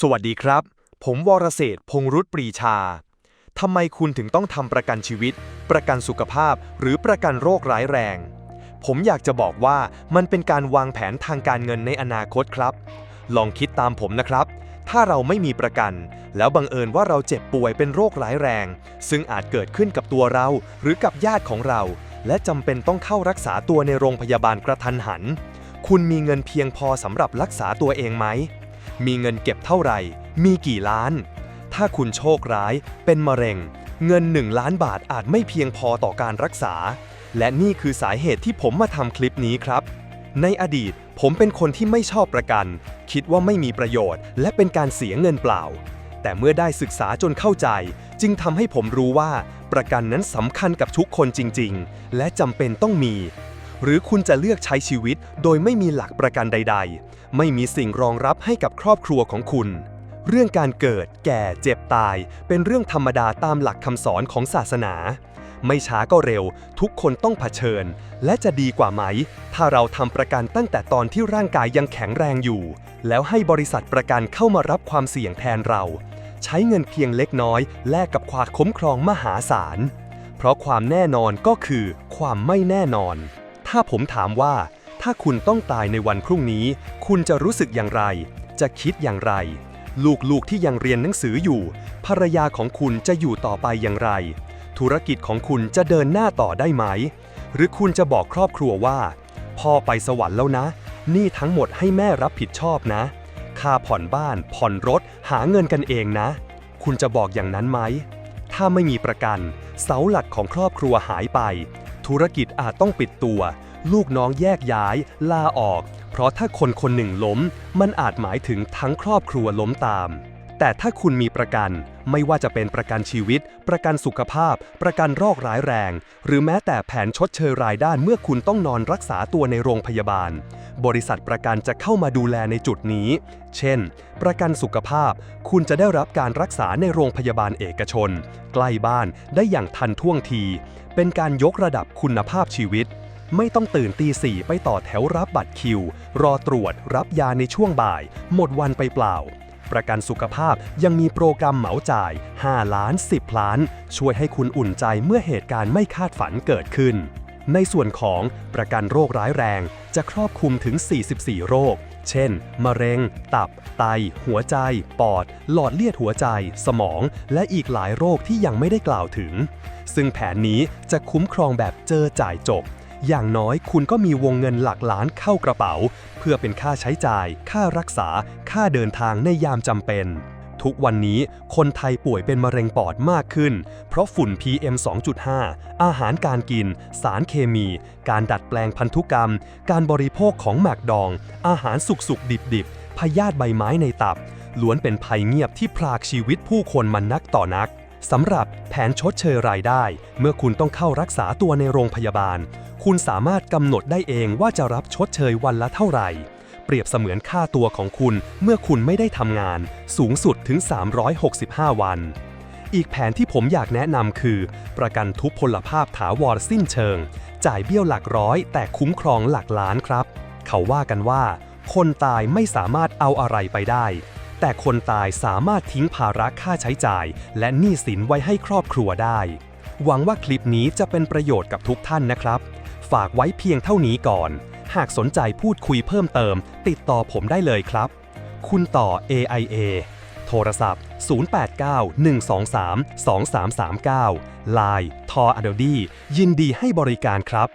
สวัสดีครับ ผมวรเศษฐ์พงรุตปรีชา ทำไมคุณถึงต้องทำประกันชีวิต ประกันสุขภาพ หรือประกันโรคร้ายแรง ผมอยากจะบอกว่ามันเป็นการวางแผนทางการเงินในอนาคตครับ ลองคิดตามผมนะครับ ถ้าเราไม่มีประกัน แล้วบังเอิญว่าเราเจ็บป่วยเป็นโรคร้ายแรง ซึ่งอาจเกิดขึ้นกับตัวเรา หรือกับญาติของเรา และจำเป็นต้องเข้ารักษาตัวในโรงพยาบาลกระทันหัน คุณมีเงินเพียงพอสำหรับรักษาตัวเองไหม มีเงินเก็บเท่าไหร่ มีกี่ล้าน ถ้าคุณโชคร้ายเป็นมะเร็ง เงิน 1 ล้านบาทอาจไม่เพียงพอต่อการรักษา และนี่คือสาเหตุที่ผมมาทำคลิปนี้ครับ ในอดีตผมเป็นคนที่ไม่ชอบประกัน คิดว่าไม่มีประโยชน์ และเป็นการเสียเงินเปล่า แต่เมื่อได้ศึกษาจนเข้าใจ จึงทำให้ผมรู้ว่า ประกันนั้นสำคัญกับทุกคนจริง ๆ และจำเป็นต้องมี หรือคุณจะเลือกใช้ชีวิตโดยไม่มีหลักประกันใด ๆ ไม่มีสิ่งรองรับให้กับครอบครัวของคุณ เรื่องการเกิด แก่ เจ็บตาย เป็นเรื่องธรรมดาตามหลักคำสอนของศาสนา ไม่ช้าก็เร็ว ทุกคนต้องเผชิญ และจะดีกว่าไหม ถ้าเราทำประกันตั้งแต่ตอนที่ร่างกายยังแข็งแรงอยู่ แล้วให้บริษัทประกันเข้ามารับความเสี่ยงแทนเรา ใช้เงินเพียงเล็กน้อย แลกกับความคุ้มครองมหาศาลเพราะความแน่นอนก็คือความไม่แน่นอน ถ้าผมถามว่า ถ้าคุณต้องตายในวันพรุ่งนี้ คุณจะรู้สึกอย่างไร จะคิดอย่างไร ลูกๆที่ยังเรียนหนังสืออยู่ ภรรยาของคุณจะอยู่ต่อไปอย่างไร ธุรกิจของคุณจะเดินหน้าต่อได้ไหม หรือคุณจะบอกครอบครัวว่า พ่อไปสวรรค์แล้วนะ นี่ทั้งหมดให้แม่รับผิดชอบนะ ค่าผ่อนบ้าน ผ่อนรถ หาเงินกันเองนะ คุณจะบอกอย่างนั้นไหม ถ้าไม่มีประกัน เสาหลักของครอบครัวหายไป ธุรกิจอาจต้องปิดตัว ลูกน้องแยกย้าย ลาออก เพราะถ้าคนคนหนึ่งล้ม มันอาจหมายถึงทั้งครอบครัวล้มตาม แต่ถ้าคุณมีประกัน ไม่ว่าจะเป็นประกันชีวิต ประกันสุขภาพ ประกันโรคร้ายแรง หรือแม้แต่แผนชดเชยรายได้เมื่อคุณต้องนอนรักษาตัวในโรงพยาบาล บริษัทประกันจะเข้ามาดูแลในจุดนี้ เช่น ประกันสุขภาพ คุณจะได้รับการรักษาในโรงพยาบาลเอกชน ใกล้บ้านได้อย่างทันท่วงที เป็นการยกระดับคุณภาพชีวิต ไม่ต้องตื่นตีสี่ไปต่อแถวรับบัตรคิว รอตรวจรับยาในช่วงบ่าย หมดวันไปเปล่า ประกันสุขภาพยังมีโปรแกรมเหมาจ่าย 5 ล้าน 10 ล้าน ช่วยให้คุณอุ่นใจเมื่อเหตุการณ์ไม่คาดฝันเกิดขึ้น ในส่วนของประกันโรคร้ายแรง จะครอบคลุมถึง 44 โรค เช่น มะเร็ง ตับ ไต หัวใจ ปอด หลอดเลือดหัวใจ สมอง และอีกหลายโรคที่ยังไม่ได้กล่าวถึง ซึ่งแผนนี้จะคุ้มครองแบบเจอจ่ายจบ อย่างน้อยคุณก็มีวงเงินหลักล้านเข้ากระเป๋า เพื่อเป็นค่าใช้จ่าย ค่ารักษา ค่าเดินทางในยามจำเป็น ทุกวันนี้คนไทยป่วยเป็นมะเร็งปอดมากขึ้น เพราะฝุ่น PM 2.5 อาหารการกิน สารเคมี การดัดแปลงพันธุกรรม การบริโภคของหมักดอง อาหารสุกๆดิบๆพยาธิใบไม้ในตับล้วนเป็นภัยเงียบที่พรากชีวิตผู้คนมานักต่อนัก สำหรับแผนชดเชยรายได้ เมื่อคุณต้องเข้ารักษาตัวในโรงพยาบาล คุณสามารถกำหนดได้เองว่าจะรับชดเชยวันละเท่าไหร่ เปรียบเสมือนค่าตัวของคุณเมื่อคุณไม่ได้ทำงาน สูงสุดถึง 365 วัน อีกแผนที่ผมอยากแนะนำคือ ประกันทุพพลภาพถาวรสิ้นเชิง จ่ายเบี้ยวหลักร้อย แต่คุ้มครองหลักล้านครับ เขาว่ากันว่า คนตายไม่สามารถเอาอะไรไปได้ แต่คนตายสามารถทิ้งภาระค่าใช้จ่าย และหนี้สินไว้ให้ครอบครัวได้ หวังว่าคลิปนี้จะเป็นประโยชน์กับทุกท่านนะครับ ฝากไว้เพียงเท่านี้ก่อน หากสนใจพูดคุยเพิ่มเติม ติดต่อผมได้เลยครับ คุณต่อ AIA โทรศัพท์ 089 123 2339 Line ทออดดียินดีให้บริการครับ